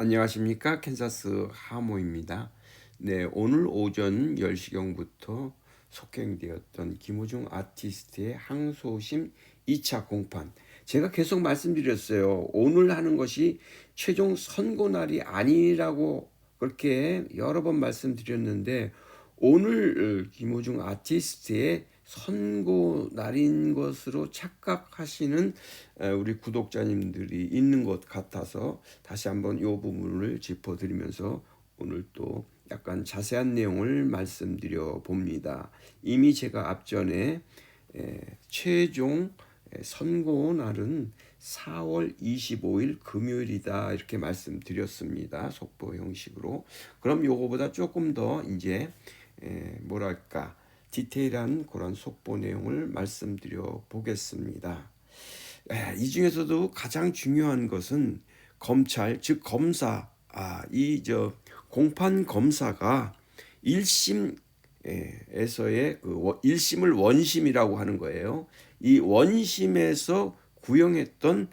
안녕하십니까 캔사스 하모입니다. 네 오늘 오전 10시경부터 속행되었던 김호중 아티스트의 항소심 2차 공판 제가 계속 말씀드렸어요. 오늘 하는 것이 최종 선고 날이 아니라고 그렇게 여러 번 말씀드렸는데 오늘 어, 김호중 아티스트의 선고 날인 것으로 착각하시는 어, 우리 구독자님들이 있는 것 같아서 다시 한번 이 부분을 짚어드리면서 오늘 또 약간 자세한 내용을 말씀드려 봅니다. 이미 제가 앞전에 최종 선고 날은 4월 25일 금요일이다 이렇게 말씀드렸습니다. 속보 형식으로. 그럼 요거보다 조금 더 이제 뭐랄까 디테일한 그런 속보 내용을 말씀드려 보겠습니다. 이 중에서도 가장 중요한 것은 검찰 즉 검사 아, 이 저 공판 검사가 1심에서의 그 1심을 원심이라고 하는 거예요. 이 원심에서 구형했던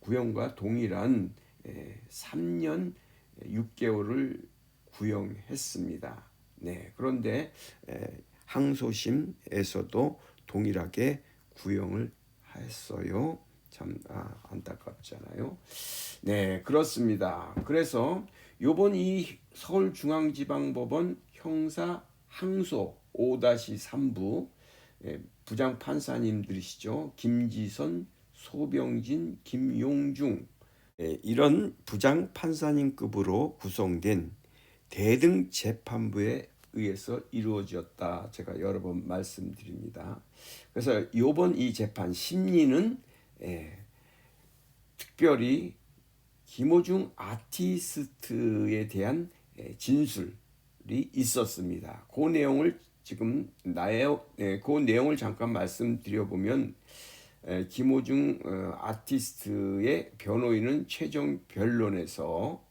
구형과 동일한 3년 6개월을 구형했습니다. 네. 그런데 항소심에서도 동일하게 구형을 했어요. 참 아, 안타깝잖아요. 네, 그렇습니다. 그래서 요번 이 서울중앙지방법원 형사 항소 5-3부 부장 판사님들이시죠. 김지선, 소병진, 김용중 이런 부장 판사님급으로 구성된 대등 재판부의 의해서 이루어졌다. 제가 여러 번 말씀드립니다. 그래서 이번 이 재판 심리는 예, 특별히 김호중 아티스트에 대한 예, 진술이 있었습니다. 그 내용을 지금 나의 예, 그 내용을 잠깐 말씀드려 보면 예, 김호중 어, 아티스트의 변호인은 최종 변론에서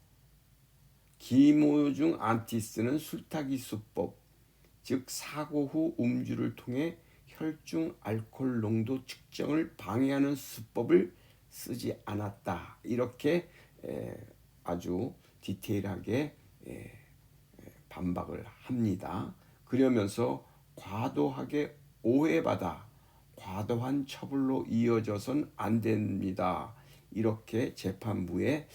김호중 아티스트는 술타기 수법, 즉 사고 후 음주를 통해 혈중 알코올 농도 측정을 방해하는 수법을 쓰지 않았다. 이렇게 아주 디테일하게 반박을 합니다. 그러면서 과도하게 오해받아 과도한 처벌로 이어져선 안 됩니다. 이렇게 재판부에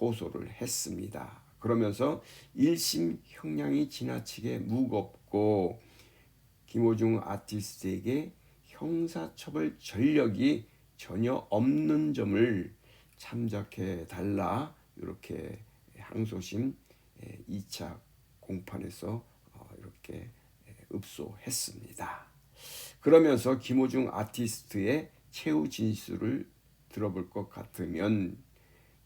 호소를 했습니다. 그러면서 1심 형량이 지나치게 무겁고 김호중 아티스트에게 형사처벌 전력이 전혀 없는 점을 참작해 달라 이렇게 항소심 2차 공판에서 어, 이렇게 읍소했습니다. 그러면서 김호중 아티스트의 최후 진술을 들어볼 것 같으면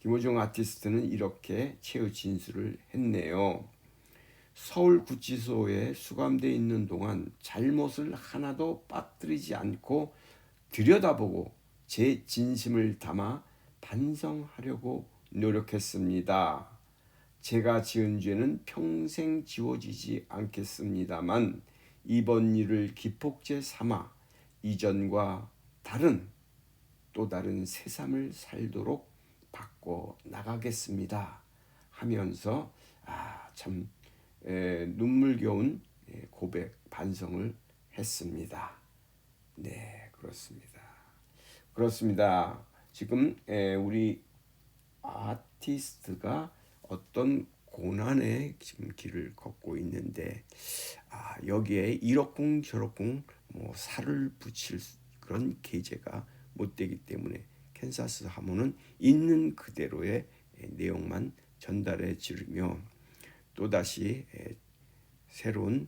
김호중 아티스트는 이렇게 최후 진술을 했네요. 서울구치소에 수감돼 있는 동안 잘못을 하나도 빠뜨리지 않고 들여다보고 제 진심을 담아 반성하려고 노력했습니다. 제가 지은 죄는 평생 지워지지 않겠습니다만 이번 일을 기폭제 삼아 이전과 다른 또 다른 새삼을 살도록 바꿔 나가겠습니다. 하면서 아참 눈물겨운 고백 반성을 했습니다. 네 그렇습니다. 그렇습니다. 지금 우리 아티스트가 어떤 고난의 지금 길을 걷고 있는데 아, 여기에 저럭궁 뭐 살을 붙일 그런 계제가 못 되기 때문에 캔사스 하모는 있는 그대로의 내용만 전달해 주며 또다시 새로운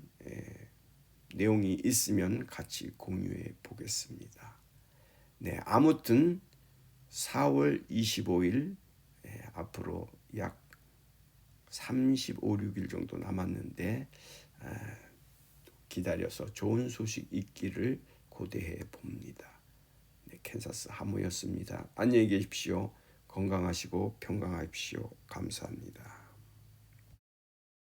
내용이 있으면 같이 공유해 보겠습니다. 네, 아무튼 4월 25일 앞으로 약 35, 6일 정도 남았는데 기다려서 좋은 소식 있기를 고대해 봅니다. 네, 캔사스 하모였습니다. 안녕히 계십시오. 건강하시고 평강하십시오. 감사합니다.